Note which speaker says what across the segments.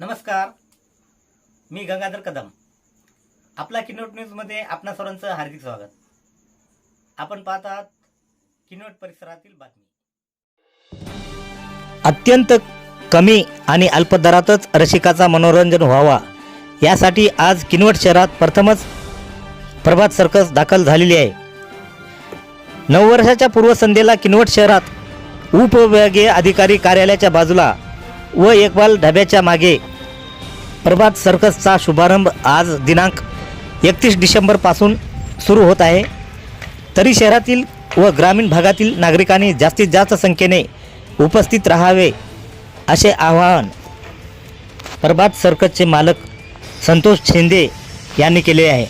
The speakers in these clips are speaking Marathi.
Speaker 1: नमस्कार. मी गंगाधर कदम. आपला किनोट न्यूजमध्ये आपणा सर्वांचं हार्दिक स्वागत. आपण पाहत आहात किनोट परिसरातील बातमी. अत्यंत कमी आणि अल्प दरातच रसिकाचा मनोरंजन व्हावा. यासाठी आज किनवट शहरात प्रथमच प्रभात सर्कस दाखल झालेली आहे. नऊ वर्षाच्या पूर्वसंध्येला किनवट शहरात उपविभागीय अधिकारी कार्यालयाच्या बाजूला व एकबाल ढाब्याच्या मागे. प्रभात सर्कसचा शुभारंभ आज दिनांक एकतीस डिसेंबरपासून सुरू होत आहे. तरी शहरातील व ग्रामीण भागातील नागरिकांनी जास्तीत जास्त संख्येने उपस्थित राहावे असे आवाहन प्रभात सर्कसचे मालक संतोष शिंदे यांनी केले आहे.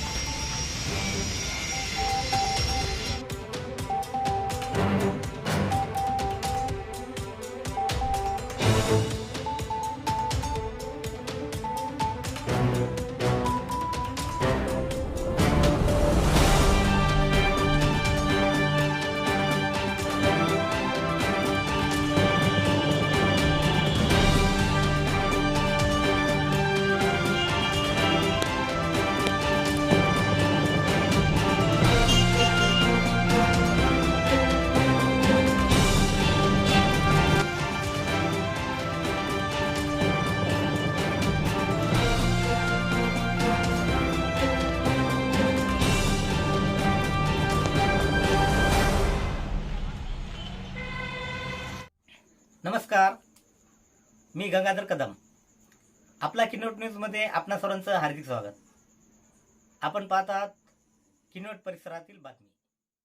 Speaker 1: नमस्कार. मी गंगाधर कदम. आपला किनोट न्यूजमध्ये आपणा सर्वांचं हार्दिक स्वागत. आपण पाहतात किनोट परिसरातील बातमी.